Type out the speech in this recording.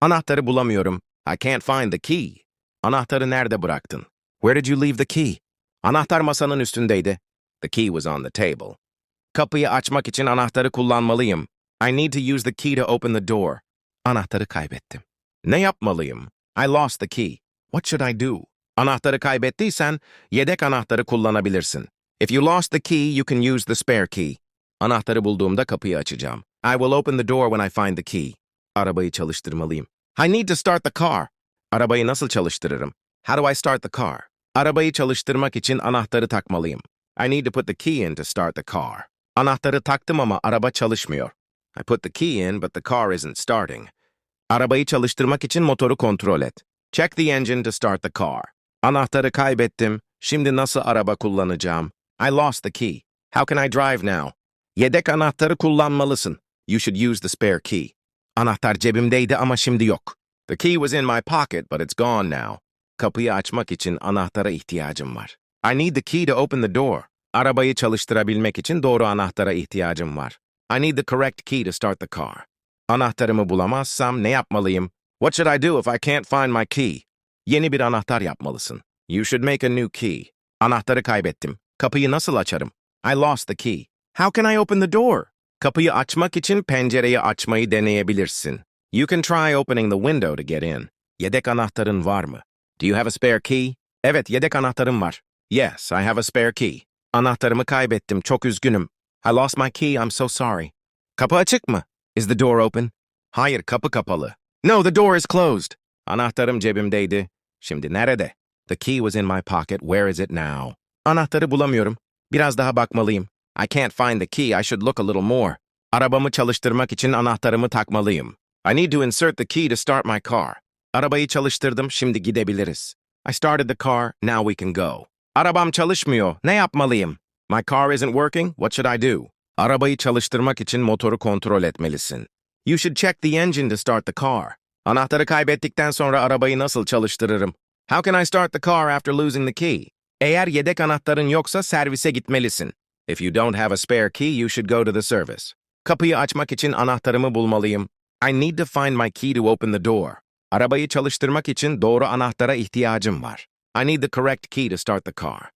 Anahtarı bulamıyorum. I can't find the key. Anahtarı nerede bıraktın? Where did you leave the key? Anahtar masanın üstündeydi. The key was on the table. Kapıyı açmak için anahtarı kullanmalıyım. I need to use the key to open the door. Anahtarı kaybettim. Ne yapmalıyım? I lost the key. What should I do? Anahtarı kaybettiysen yedek anahtarı kullanabilirsin. If you lost the key, you can use the spare key. Anahtarı bulduğumda kapıyı açacağım. I will open the door when I find the key. Arabayı çalıştırmalıyım. I need to start the car. Arabayı nasıl çalıştırırım? How do I start the car? Arabayı çalıştırmak için anahtarı takmalıyım. I need to put the key in to start the car. Anahtarı taktım ama araba çalışmıyor. I put the key in but the car isn't starting. Arabayı çalıştırmak için motoru kontrol et. Check the engine to start the car. Anahtarı kaybettim. Şimdi nasıl araba kullanacağım? I lost the key. How can I drive now? Yedek anahtarı kullanmalısın. You should use the spare key. Anahtar cebimdeydi ama şimdi yok. The key was in my pocket but it's gone now. Kapıyı açmak için anahtara ihtiyacım var. I need the key to open the door. Arabayı çalıştırabilmek için doğru anahtara ihtiyacım var. I need the correct key to start the car. Anahtarımı bulamazsam ne yapmalıyım? What should I do if I can't find my key? Yeni bir anahtar yapmalısın. You should make a new key. Anahtarı kaybettim. Kapıyı nasıl açarım? I lost the key. How can I open the door? Kapıyı açmak için pencereyi açmayı deneyebilirsin. You can try opening the window to get in. Yedek anahtarın var mı? Do you have a spare key? Evet, yedek anahtarım var. Yes, I have a spare key. Anahtarımı kaybettim, çok üzgünüm. I lost my key, I'm so sorry. Kapı açık mı? Is the door open? Hayır, kapı kapalı. No, the door is closed. Anahtarım cebimdeydi. Şimdi nerede? The key was in my pocket, where is it now? Anahtarı bulamıyorum. Biraz daha bakmalıyım. I can't find the key, I should look a little more. Arabamı çalıştırmak için anahtarımı takmalıyım. I need to insert the key to start my car. Arabayı çalıştırdım, şimdi gidebiliriz. I started the car, now we can go. Arabam çalışmıyor, ne yapmalıyım? My car isn't working, what should I do? Arabayı çalıştırmak için motoru kontrol etmelisin. You should check the engine to start the car. Anahtarı kaybettikten sonra arabayı nasıl çalıştırırım? How can I start the car after losing the key? Eğer yedek anahtarın yoksa servise gitmelisin. If you don't have a spare key, you should go to the service. Kapıyı açmak için anahtarımı bulmalıyım. I need to find my key to open the door. Arabayı çalıştırmak için doğru anahtara ihtiyacım var. I need the correct key to start the car.